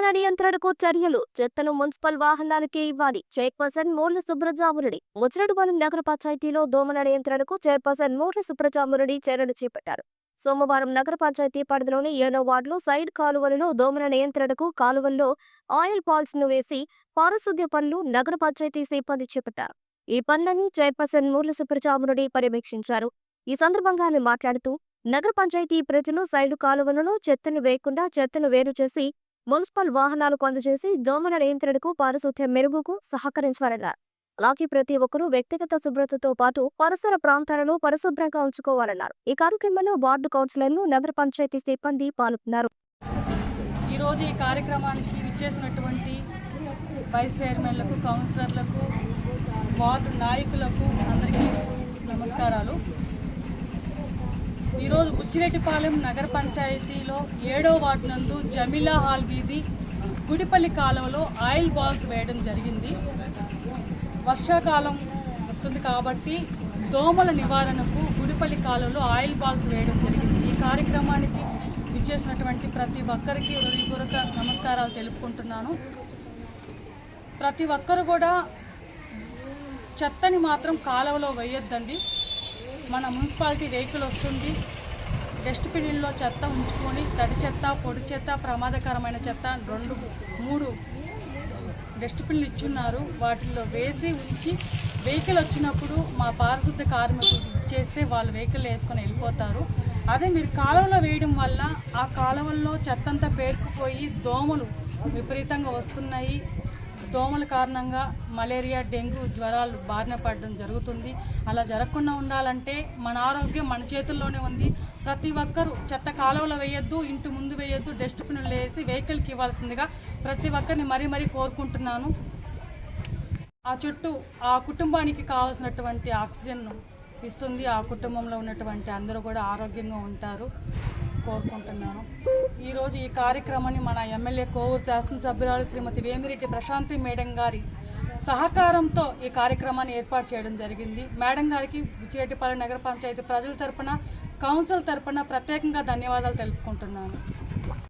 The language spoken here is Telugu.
దోమల నియంత్రణకు చర్యలు. చెత్తను మున్సిపల్ వాహనాలకే ఇవ్వాలి. చైర్పర్సన్ మూర్ల సుబ్రజామురుడి. ముచ్చరడుపాలెం నగర పంచాయతీలో దోమల నియంత్రణకు చైర్పర్సన్ మూర్ల సుబ్రజామురుడి చర్యలు చేపట్టారు. సోమవారం నగర పంచాయతీ పరిధిలోని ఏడో వార్డులో సైడ్ కాలువలలో దోమల నియంత్రణకు కాలువల్లో ఆయిల్ పాల్స్ను వేసి పారిశుద్ధ్య పనులు నగర పంచాయతీ సిబ్బంది చేపట్టారు. ఈ పనులను చైర్పర్సన్ మూర్ల సుబ్రజామురుడి పర్యవేక్షించారు. ఈ సందర్భంగా ఆమె మాట్లాడుతూ నగర పంచాయతీ ప్రజలు సైడు కాలువలలో చెత్తను వేయకుండా చెత్తను వేరు చేసి మున్సిపల్ వాహనాలు కొందచేసి దోమల నియంత్రణకు పారిశుద్ధ్య మెరుగుకు సహకరించాలన్నారు అలాగే ప్రతి ఒక్కరూ వ్యక్తిగత శుభ్రతతో పాటు పరిసర ప్రాంతాలను పరిశుభ్రంగా ఉంచుకోవాలన్నారు. ఈ కార్యక్రమంలో వార్డు కౌన్సిలర్లు నగర పంచాయతీ సిబ్బంది పాల్గొన్నారు. ఈరోజు ఈ కార్యక్రమానికి విచ్చేసినటువంటి వైస్ చైర్మన్లకు కౌన్సిలర్లకు వార్డు నాయకులకు అందరికీ నమస్కారాలు. ఈరోజు బుచ్చిరెడ్డిపాలెం నగర పంచాయతీలో ఏడో వార్డు నందు జమిలా హాల్ వీధి గుడిపల్లి కాలువలో ఆయిల్ బాల్స్ వేయడం జరిగింది. వర్షాకాలం వస్తుంది కాబట్టి దోమల నివారణకు గుడిపల్లి కాలువలో ఆయిల్ బాల్స్ వేయడం జరిగింది. ఈ కార్యక్రమానికి విచ్చేసినటువంటి ప్రతి ఒక్కరికి హృదయపూర్వక నమస్కారాలు తెలుపుకుంటున్నాను. ప్రతి ఒక్కరు కూడా చెత్తని మాత్రం కాలువలో వేయొద్దండి. మన మున్సిపాలిటీ వెహికల్ వస్తుంది. డస్ట్బిన్లో చెత్త ఉంచుకొని తడి చెత్త పొడి చెత్త ప్రమాదకరమైన చెత్త రెండు మూడు డస్ట్బిన్లు ఇచ్చున్నారు. వాటిల్లో వేసి ఉంచి వెహికల్ వచ్చినప్పుడు మా పారిశుద్ధ కార్మికులు చేస్తే వాళ్ళు వెహికల్ వేసుకొని వెళ్ళిపోతారు. అదే మీరు కాలువలో వేయడం వల్ల ఆ కాలువల్లో చెత్తంతా పేరుకుపోయి దోమలు విపరీతంగా వస్తున్నాయి. దోమల కారణంగా మలేరియా డెంగ్యూ జ్వరాలు బారిన పడడం జరుగుతుంది. అలా జరగకుండా ఉండాలంటే మన ఆరోగ్యం మన చేతుల్లోనే ఉంది. ప్రతి ఒక్కరూ చెత్త కాలువలో వేయొద్దు ఇంటి ముందు వేయొద్దు డస్ట్బిన్లు వేసి వెహికల్కి ఇవ్వాల్సిందిగా ప్రతి ఒక్కరిని మరీ మరీ కోరుకుంటున్నాను. ఆ చుట్టూ ఆ కుటుంబానికి కావాల్సినటువంటి ఆక్సిజన్ ఇస్తుంది. ఆ కుటుంబంలో ఉన్నటువంటి అందరూ కూడా ఆరోగ్యంగా ఉంటారు. కోరుకుంటున్నాను. ఈరోజు ఈ కార్యక్రమాన్ని మన ఎమ్మెల్యే కోవూరు శాసనసభ్యురాలు శ్రీమతి వేమిరెడ్డి ప్రశాంతి మేడం గారి సహకారంతో ఈ కార్యక్రమాన్ని ఏర్పాటు చేయడం జరిగింది. మేడం గారికి బుచ్చిరెడ్డిపాలెం నగర పంచాయతీ ప్రజల తరపున కౌన్సిల్ తరపున ప్రత్యేకంగా ధన్యవాదాలు తెలుపుకుంటున్నాను.